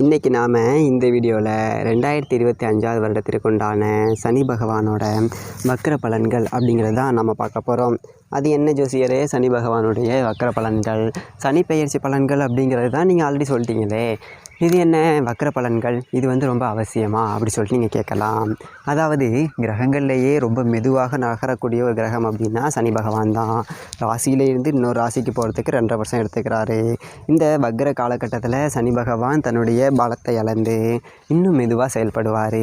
இன்றைக்கி நாம் இந்த வீடியோவில் ரெண்டாயிரத்தி இருபத்தி அஞ்சாவது வருடத்திற்கு உண்டான சனி பகவானோட வக்கர பலன்கள் அப்படிங்கிறது தான் நம்ம பார்க்க போகிறோம் அது என்ன ஜோசியரே? சனி பகவானுடைய வக்கர பலன்கள் சனி பெயர்ச்சி பலன்கள் அப்படிங்கிறது தான் நீங்கள் ஆல்ரெடி சொல்லிட்டீங்களே. இது என்ன வக்ர பலன்கள் இது வந்து ரொம்ப அவசியமா? அப்படி சொல்லிட்டு நீங்கள் கேட்கலாம். அதாவது கிரகங்கள்லேயே ரொம்ப மெதுவாக நகரக்கூடிய ஒரு கிரகம் அப்படின்னா சனி பகவான் தான். ராசியிலேருந்து இன்னொரு ராசிக்கு போகிறதுக்கு ரெண்டரை வருஷம் எடுத்துக்கிறாரு. இந்த வக்ர காலகட்டத்தில் சனி பகவான் தன்னுடைய பலத்தை இழந்து இன்னும் மெதுவாக செயல்படுவார்.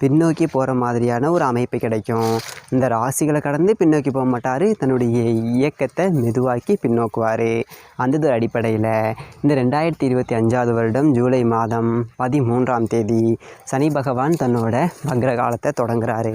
பின்னோக்கி போகிற மாதிரியான ஒரு அமைப்பு கிடைக்கும். இந்த ராசிகளை கடந்து பின்னோக்கி போக மாட்டார். தன்னுடைய இயக்கத்தை மெதுவாக்கி பின்னோக்குவார். அந்த ஒரு அடிப்படையில் இந்த ரெண்டாயிரத்தி இருபத்தி அஞ்சாவது வருடம் ஜூலை மாதம் பதிமூன்றாம் தேதி சனி பகவான் தன்னோட வக்ர காலத்தை தொடங்குறாரு.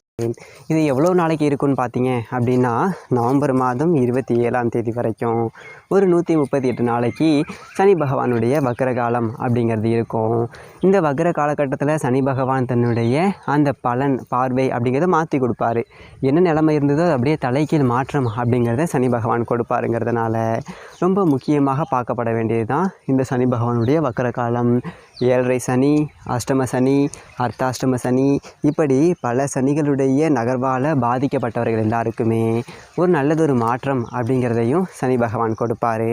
இது எவ்வளோ நாளைக்கு இருக்குன்னு பார்த்தீங்க அப்படின்னா நவம்பர் மாதம் இருபத்தி ஏழாம் தேதி வரைக்கும் ஒரு நூற்றி முப்பத்தி எட்டு நாளைக்கு சனி பகவானுடைய வக்ர காலம் அப்படிங்கிறது இருக்கும். இந்த வக்ர காலகட்டத்தில் சனி பகவான் தன்னுடைய அந்த பலன் பார்வை அப்படிங்கிறத மாற்றி கொடுப்பாரு. என்ன நிலைமை இருந்ததோ அப்படியே தலைகீழ் மாற்றம் அப்படிங்கிறத சனி பகவான் கொடுப்பாருங்கிறதுனால. ரொம்ப முக்கியமாக பார்க்கப்பட வேண்டியது தான் இந்த சனி பகவானுடைய வக்ர காலம் ஏழரை சனி அஷ்டம சனி அர்த்தாஷ்டம சனி இப்படி பல சனிகளுடைய நகர்வால் பாதிக்கப்பட்டவர்கள் எல்லாருக்குமே. ஒரு நல்லதொரு மாற்றம் அப்படிங்கிறதையும் சனி பகவான் கொடுப்பார்.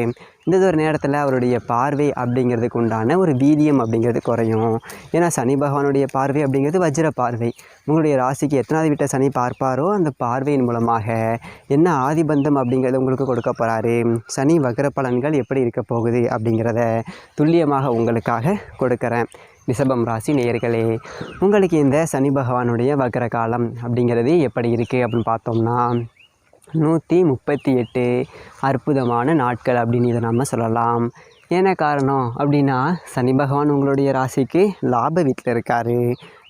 இந்த ஒரு நேரத்தில் அவருடைய பார்வை அப்படிங்கிறதுக்கு உண்டான ஒரு வீரியம் அப்படிங்கிறது குறையும். ஏன்னா சனி பகவானுடைய பார்வை அப்படிங்கிறது வஜ்ர பார்வை. உங்களுடைய ராசிக்கு எத்தனாவது விட்ட சனி பார்ப்பாரோ அந்த பார்வையின் மூலமாக என்ன ஆதிபந்தம் அப்படிங்கிறத உங்களுக்கு கொடுக்க போகிறாரு சனி வக்ர பலன்கள் எப்படி இருக்க போகுது அப்படிங்கிறத துல்லியமாக உங்களுக்காக கொடுக்குறேன். ரிஷபம் ராசி நேயர்களே உங்களுக்கு இந்த சனி பகவானுடைய வக்ர காலம் அப்படிங்கிறது எப்படி இருக்குது அப்படின்னு பார்த்தோம்னா நூற்றி முப்பத்தி எட்டு அற்புதமான நாட்கள் அப்படின்னு இதை நம்ம சொல்லலாம். என்ன காரணம் அப்படின்னா சனி பகவான் உங்களுடைய ராசிக்கு லாப வீட்டில் இருக்கார்.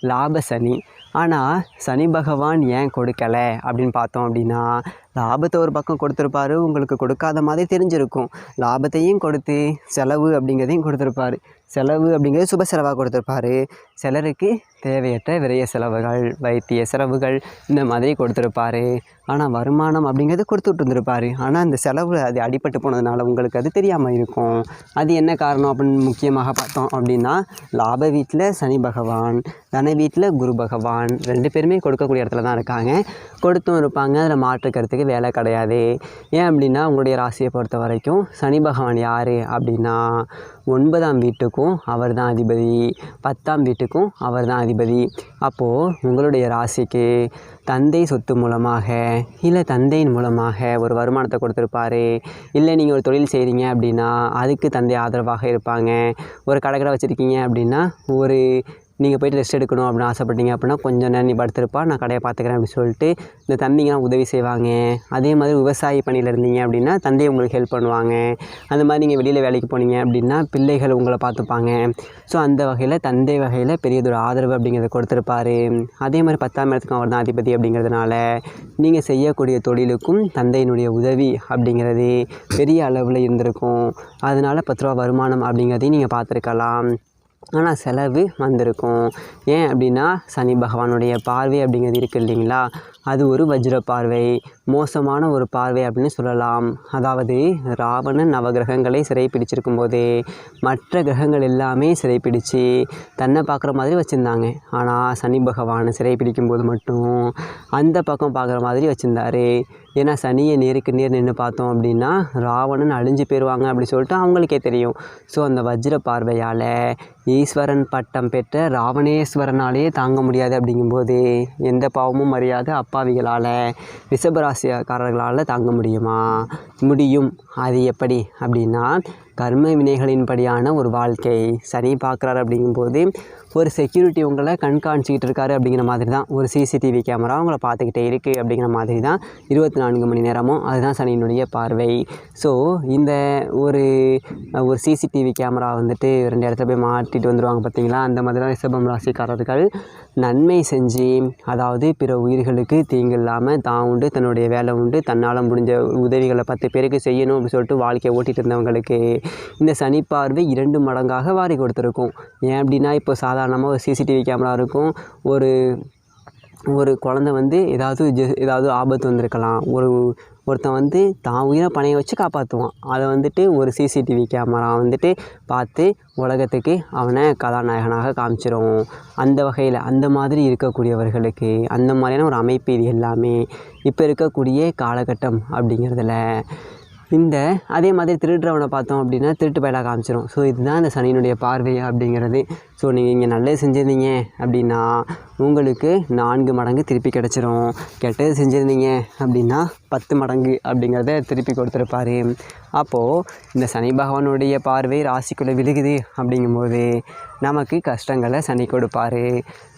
லாப சனி. ஆனால் சனி பகவான் ஏன் கொடுக்கலை அப்படின்னு பார்த்தோம் அப்படின்னா லாபத்தை ஒரு பக்கம் கொடுத்துருப்பாரு உங்களுக்கு கொடுக்காத மாதிரி தெரிஞ்சிருக்கும். லாபத்தையும் கொடுத்து செலவு அப்படிங்கிறதையும் கொடுத்துருப்பாரு. செலவு அப்படிங்கிறது சுப செலவாக கொடுத்துருப்பாரு. சிலருக்கு தேவையற்ற விரைய செலவுகள் வைத்திய செலவுகள் இந்த மாதிரி கொடுத்துருப்பாரு. ஆனால் வருமானம் அப்படிங்கிறது கொடுத்துட்டு இருந்திருப்பாரு. ஆனால் அந்த செலவு அது அடிபட்டு போனதுனால உங்களுக்கு அது தெரியாமல் இருக்கும். அது என்ன காரணம் அப்படின்னு முக்கியமாக பார்த்தோம் அப்படின்னா லாப வீட்டில் சனி பகவான் தன வீட்டில் குரு பகவான் ரெண்டு பேருமே கொடுக்கக்கூடிய இடத்துல தான் இருக்காங்க. கொடுத்தும் இருப்பாங்க. அதில் மாற்றுக்கிறதுக்கு வேலை கிடையாது. ஏன் அப்படின்னா உங்களுடைய ராசியை பொறுத்த வரைக்கும் சனி பகவான் யார் அப்படின்னா ஒன்பதாம் வீட்டுக்கும் அவர் தான் அதிபதி. பத்தாம் வீட்டுக்கும் அவர் தான் அதிபதி. அப்போது உங்களுடைய ராசிக்கு தந்தை சொத்து மூலமாக இல்லை தந்தையின் மூலமாக ஒரு வருமானத்தை கொடுத்துருப்பாரு. இல்லை நீங்கள் ஒரு தொழில் செய்கிறீங்க அப்படின்னா அதுக்கு தந்தை ஆதரவாக இருப்பாங்க. ஒரு கடை கடை வச்சுருக்கீங்க அப்படின்னா ஒரு நீங்கள் போயிட்டு ரெஸ்ட் எடுக்கணும் அப்படின்னு ஆசைப்பட்டீங்க அப்படின்னா கொஞ்சம் நேரம் நீ படுத்திருப்பா நான் கடையை பார்த்துக்கிறேன் அப்படின்னு சொல்லிட்டு இந்த தம்பிங்கெலாம் உதவி செய்வாங்க. அதே மாதிரி விவசாய பணியில் இருந்தீங்க அப்படின்னா தந்தை உங்களுக்கு ஹெல்ப் பண்ணுவாங்க. அந்த மாதிரி நீங்கள் வெளியில் வேலைக்கு போனீங்க அப்படின்னா பிள்ளைகள் உங்களை பார்த்துப்பாங்க. ஸோ அந்த வகையில் தந்தை வகையில் பெரியதொரு ஆதரவு அப்படிங்கிறத கொடுத்துருப்பாரு. அதே மாதிரி பத்தாம் இடத்துக்கும் அவர் தான் அதிபதி அப்படிங்கிறதுனால நீங்கள் செய்யக்கூடிய தொழிலுக்கும் தந்தையினுடைய உதவி அப்படிங்கிறது பெரிய அளவில் இருந்திருக்கும். அதனால் பத்து ரூபா வருமானம் அப்படிங்கிறதையும் நீங்கள் பார்த்துருக்கலாம். ஆனால் செலவு வந்திருக்கும். ஏன் அப்படின்னா சனி பகவானுடைய பார்வை அப்படிங்கிறது இருக்குது இல்லைங்களா? அது ஒரு வஜ்ர பார்வை. மோசமான ஒரு பார்வை அப்படின்னு சொல்லலாம். அதாவது ராவணன் நவகிரகங்களை சிறை பிடிச்சிருக்கும் போது மற்ற கிரகங்கள் எல்லாமே சிறை பிடிச்சு தன்னை பார்க்குற மாதிரி வச்சுருந்தாங்க. ஆனால் சனி பகவான் சிறை பிடிக்கும்போது மட்டும் அந்த பக்கம் பார்க்குற மாதிரி வச்சுருந்தாரு. ஏன்னா சனியை நேருக்கு நேர் நின்று பார்த்தோம் அப்படின்னா ராவணன் அழிஞ்சு போயிடுவாங்க அப்படின்னு சொல்லிட்டு அவங்களுக்கே தெரியும். ஸோ அந்த வஜ்ர பார்வையால் ஈஸ்வரன் பட்டம் பெற்ற ராவணேஸ்வரனாலேயே தாங்க முடியாது அப்படிங்கும்போது எந்த பாவமும் அறியாத அப்பாவிகளால் ராசிக்காரர்களால் தாங்க முடியுமா? முடியும். அது எப்படி? அப்படின்னா கர்ம வினைகளின்படியான ஒரு வாழ்க்கை. சனி பார்க்குறாரு அப்படிங்கும்போது ஒரு செக்யூரிட்டி உங்களை கண்காணிச்சிக்கிட்டு இருக்காரு அப்படிங்கிற மாதிரி தான் ஒரு சிசிடிவி கேமரா உங்களை பார்த்துக்கிட்டே இருக்குது அப்படிங்கிற மாதிரி தான் இருபத்தி நான்கு மணி நேரமும் அதுதான் சனியினுடைய பார்வை. ஸோ இந்த ஒரு ஒரு சிசிடிவி கேமரா வந்துட்டு ரெண்டு இடத்துல போய் மாட்டிட்டு வந்துடுவாங்க பார்த்தீங்களா? அந்த மாதிரி தான் ரிஷபம் ராசிக்காரர்கள் நன்மை செஞ்சு அதாவது பிற உயிர்களுக்கு தீங்கு இல்லாமல் தான் உண்டு தன்னுடைய வேலை உண்டு தன்னால் முடிஞ்ச உதவிகளை பத்து பேருக்கு செய்யணும் அப்படின்னு சொல்லிட்டு வாழ்க்கையை ஓட்டிகிட்டு இருந்தவங்களுக்கு இந்த சனி பார்வை இரண்டு மடங்காக வாரி கொடுத்துருக்கும். ஏன் அப்படின்னா இப்போ சாதாரணமாக ஒரு சிசிடிவி கேமரா இருக்கும். ஒரு ஒரு குழந்த வந்து ஏதாவது ஜெ ஏதாவது ஆபத்து வந்திருக்கலாம். ஒரு ஒருத்தன் வந்து தான் உயிரை பணைய வச்சு காப்பாற்றுவான். அதை வந்துட்டு ஒரு சிசிடிவி கேமரா வந்துட்டு பார்த்து உலகத்துக்கு அவனை கதாநாயகனாக காமிச்சிடும் அந்த வகையில் அந்த மாதிரி இருக்கக்கூடியவர்களுக்கு அந்த மாதிரியான ஒரு அமைப்பு இது எல்லாமே இப்போ இருக்கக்கூடிய காலகட்டம் அப்படிங்கிறதுல. இந்த அதே மாதிரி திருடுறவனை பார்த்தோம் அப்படின்னா திருட்டு பயலாக காமிச்சிடும் ஸோ இதுதான் இந்த சனியினுடைய பார்வை அப்படிங்கிறது. ஸோ நீங்கள் இங்கே நல்லது செஞ்சுருந்தீங்க அப்படின்னா உங்களுக்கு நான்கு மடங்கு திருப்பி கிடச்சிரும். கெட்டது செஞ்சுருந்தீங்க அப்படின்னா பத்து மடங்கு அப்படிங்கிறத திருப்பி கொடுத்துருப்பாரு. அப்போது இந்த சனி பகவானுடைய பார்வை ராசிக்குள்ளே விழுகுது அப்படிங்கும்போது நமக்கு கஷ்டங்களை சனி கொடுப்பாரு.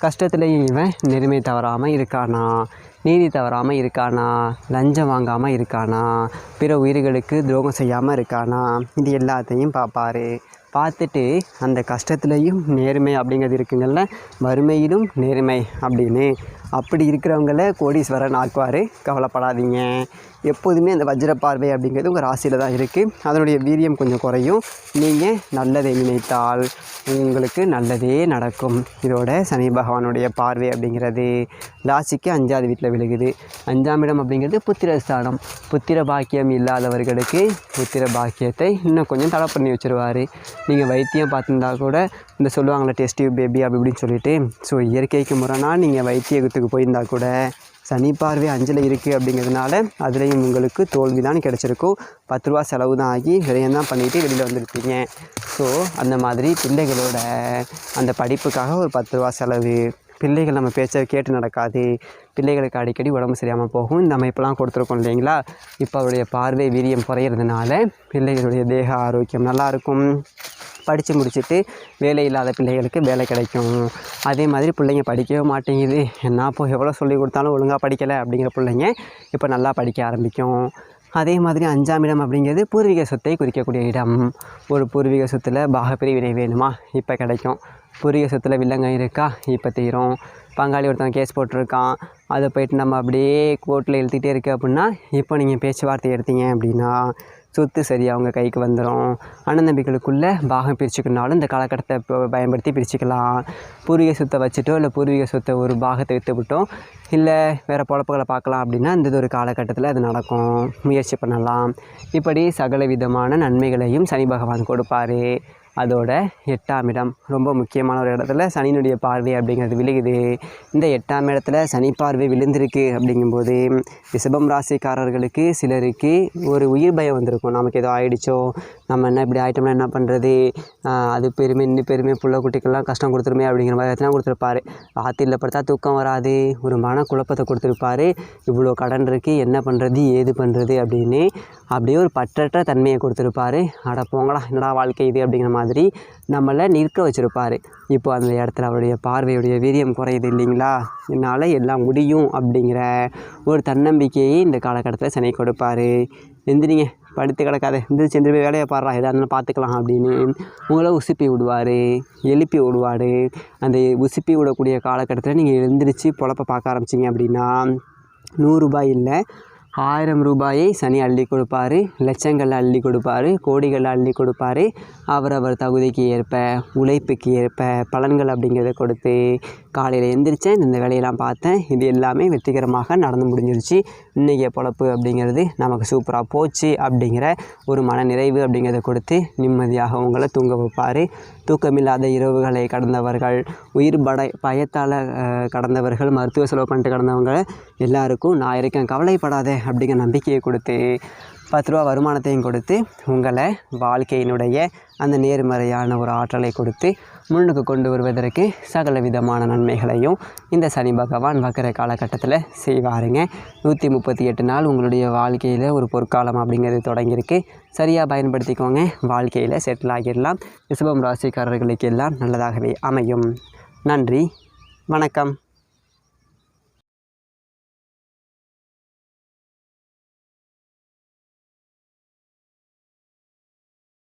கஷ்டத்துலேயும் இவன் நெருமை தவறாமல் இருக்கானா? நீதி தவறாமல் இருக்கானா? லஞ்சம் வாங்காமல் இருக்கானா? பிற உயிர்களுக்கு துரோகம் செய்யாமல் இருக்கானா? இது எல்லாத்தையும் பார்ப்பாரு. பார்த்துட்டு அந்த கஷ்டத்துலேயும் நேர்மை அப்படிங்கிறது இருக்குங்கள்ல. வறுமையிலும் நேர்மை அப்படின்னு. அப்படி இருக்கிறவங்கள கோடீஸ்வரன் ஆக்குவார். கவலைப்படாதீங்க. எப்போதுமே அந்த வஜ்ர பார்வை அப்படிங்கிறது உங்கள் ராசியில் தான் இருக்குது அதனுடைய வீரியம் கொஞ்சம் குறையும். நீங்கள் நல்லதை நினைத்தால் உங்களுக்கு நல்லதே நடக்கும். இதோட சனி பகவானுடைய பார்வை அப்படிங்கிறது ராசிக்கு அஞ்சாவது வீட்டில் விழுகுது. அஞ்சாம் இடம் அப்படிங்கிறது புத்திரஸ்தானம் புத்திர பாக்கியம் இல்லாதவர்களுக்கு புத்திர பாக்கியத்தை இன்னும் கொஞ்சம் தடை பண்ணி வச்சுருவார். நீங்கள் வைத்தியம் பார்த்துருந்தா கூட இந்த சொல்லுவாங்களே டெஸ்ட் பேபி அப்படி இப்படின்னு சொல்லிட்டு ஸோ இயற்கைக்கு முறைனா நீங்கள் வைத்தியத்துக்கு போயிருந்தா கூட சனி பார்வை அஞ்சில் இருக்குது அப்படிங்கிறதுனால அதுலேயும் உங்களுக்கு தோல்வி தான் கிடச்சிருக்கும். பத்து ரூபா செலவு தான் ஆகி விரயம் தான் பண்ணிவிட்டு வெளியில் வந்திருப்பீங்க ஸோ அந்த மாதிரி பிள்ளைகளோட அந்த படிப்புக்காக ஒரு பத்து ரூபா செலவு. பிள்ளைகள் நம்ம பேச்சை கேட்டு நடக்காது. பிள்ளைகளுக்கு அடிக்கடி உடம்பு சரியாமல் போகும். இந்த அமைப்பெல்லாம் கொடுத்துருக்கோம் இல்லைங்களா? இப்போ அவருடைய பார்வை வீரியம் குறையிறதுனால பிள்ளைகளுடைய தேக ஆரோக்கியம் நல்லாயிருக்கும் படித்து முடிச்சுட்டு வேலை இல்லாத பிள்ளைகளுக்கு வேலை கிடைக்கும். அதே மாதிரி பிள்ளைங்க படிக்கவே மாட்டேங்குது. என்ன இப்போ எவ்வளோ சொல்லி கொடுத்தாலும் ஒழுங்காக படிக்கலை அப்படிங்கிற பிள்ளைங்க இப்போ நல்லா படிக்க ஆரம்பிக்கும். அதே மாதிரி அஞ்சாம் இடம் அப்படிங்கிறது பூர்வீக சொத்தை குறிக்கக்கூடிய இடம். ஒரு பூர்வீக சொத்தில் பாகப்பிரிவினை வேணுமா? இப்போ கிடைக்கும். பூர்வீக சொத்தில் வில்லங்கம் இருக்கா? இப்போ தீரும். பங்காளி ஒருத்தன் கேஸ் போட்டிருக்கான். அதை போயிட்டு நம்ம அப்படியே கோர்ட்டில் எழுதிட்டே இருக்கு அப்படின்னா இப்போ நீங்கள் பேச்சுவார்த்தை எடுத்தீங்க அப்படின்னா சொத்து சரி அவங்க கைக்கு வந்துடும் அண்ணன் தம்பிகளுக்குள்ளே பாகம் பிரிச்சுக்கணுனாலும் இந்த காலகட்டத்தை இப்போ பயன்படுத்தி பிரிச்சுக்கலாம். பூர்வீக சொத்தை வச்சுட்டோ இல்லை பூர்வீக சொத்தை ஒரு பாகத்தை விற்று விட்டோம் இல்லை வேறு பொழப்புகளை பார்க்கலாம் அப்படின்னா இந்த ஒரு காலகட்டத்தில் அது நடக்கும். முயற்சி பண்ணலாம். இப்படி சகல விதமான நன்மைகளையும் சனி பகவான் கொடுப்பாரு. அதோட எட்டாம் இடம். ரொம்ப முக்கியமான ஒரு இடத்துல சனியினுடைய பார்வை அப்படிங்கிறது விழுகுது. இந்த எட்டாம் இடத்துல சனி பார்வை விழுந்திருக்கு அப்படிங்கும்போது ரிஷபம் ராசிக்காரர்களுக்கு சிலருக்கு ஒரு உயிர் பயம் வந்திருக்கும். நமக்கு ஏதோ ஆயிடுச்சோ நம்ம என்ன இப்படி ஆகிட்டோம்னா என்ன பண்ணுறது அது பெருமை இன்னும் பெருமை புள்ள குட்டிக்கெல்லாம் கஷ்டம் கொடுத்துருமே அப்படிங்கிற மாதிரி எத்தனை கொடுத்துருப்பாரு. ராத்திரியில் படுத்தா தூக்கம் வராது ஒரு மன குழப்பத்தை கொடுத்துருப்பாரு. இவ்வளோ கடன் இருக்குது என்ன பண்ணுறது ஏது பண்ணுறது அப்படின்னு அப்படியே ஒரு பற்றற்ற தன்மையை கொடுத்துருப்பாரு. அட போங்களா என்னடா வாழ்க்கை இது அப்படிங்கிற மாதிரி மாதிரி நம்மளை நிற்க வச்சுருப்பார். இப்போ அந்த இடத்துல அவருடைய பார்வையுடைய வீரியம் குறையுது இல்லைங்களா? என்னால் எல்லாம் முடியும் அப்படிங்கிற ஒரு தன்னம்பிக்கையை இந்த காலகட்டத்தில் சனி கொடுப்பார். எந்திரிங்க படுத்து கிடக்காத. எந்திரிச்சு எந்திரி போய் வேலையை பாடுறா எதாக இருந்தாலும் பார்த்துக்கலாம் அப்படின்னு உங்களை உசுப்பி விடுவார் எழுப்பி விடுவார். அந்த உசுப்பி விடக்கூடிய காலகட்டத்தில் நீங்கள் எழுந்திரிச்சு பொழப்ப பார்க்க ஆரம்பிச்சிங்க அப்படின்னா நூறுரூபாய் இல்லை ஆயிரம் ரூபாயை சனி அள்ளி கொடுப்பாரு லட்சங்கள் அள்ளி கொடுப்பாரு கோடிகள் அள்ளி கொடுப்பாரு. அவரவர் தகுதிக்கு ஏற்ப உழைப்புக்கு ஏற்ப பலன்கள் அப்படிங்கிறத கொடுத்து காலையில் எந்திரிச்சேன். இந்த வேலையெல்லாம் பார்த்தேன். இது எல்லாமே வெற்றிகரமாக நடந்து முடிஞ்சிருச்சு. இன்றைக்கி பொழப்பு அப்படிங்கிறது நமக்கு சூப்பராக போச்சு அப்படிங்கிற ஒரு மன நிறைவு அப்படிங்கிறத கொடுத்து நிம்மதியாக உங்களை தூங்க வைப்பார். தூக்கமில்லாத இரவுகளை கடந்தவர்கள் உயிர் படை பயத்தால் கடந்தவர்கள் மருத்துவ செலவு பண்ணிட்டு கடந்தவங்க எல்லாருக்கும் நான் இருக்கேன் கவலைப்படாத அப்படிங்கிற நம்பிக்கையை கொடுத்து பத்து ரூபா வருமானத்தையும் கொடுத்து உங்களை வாழ்க்கையினுடைய அந்த நேர்மறையான ஒரு ஆற்றலை கொடுத்து முன்னுக்கு கொண்டு வருவதற்கு சகல விதமான நன்மைகளையும் இந்த சனி பகவான் வக்கர காலகட்டத்தில் செய்வாருங்க. நூற்றி முப்பத்தி எட்டு நாள் உங்களுடைய வாழ்க்கையில் ஒரு பொற்காலம் அப்படிங்கிறது தொடங்கியிருக்கு. சரியாக பயன்படுத்திக்கோங்க. வாழ்க்கையில் செட்டில் ஆகிடலாம். ரிஷபம் ராசிக்காரர்களுக்கு எல்லாம் நல்லதாகவே அமையும். நன்றி. வணக்கம்.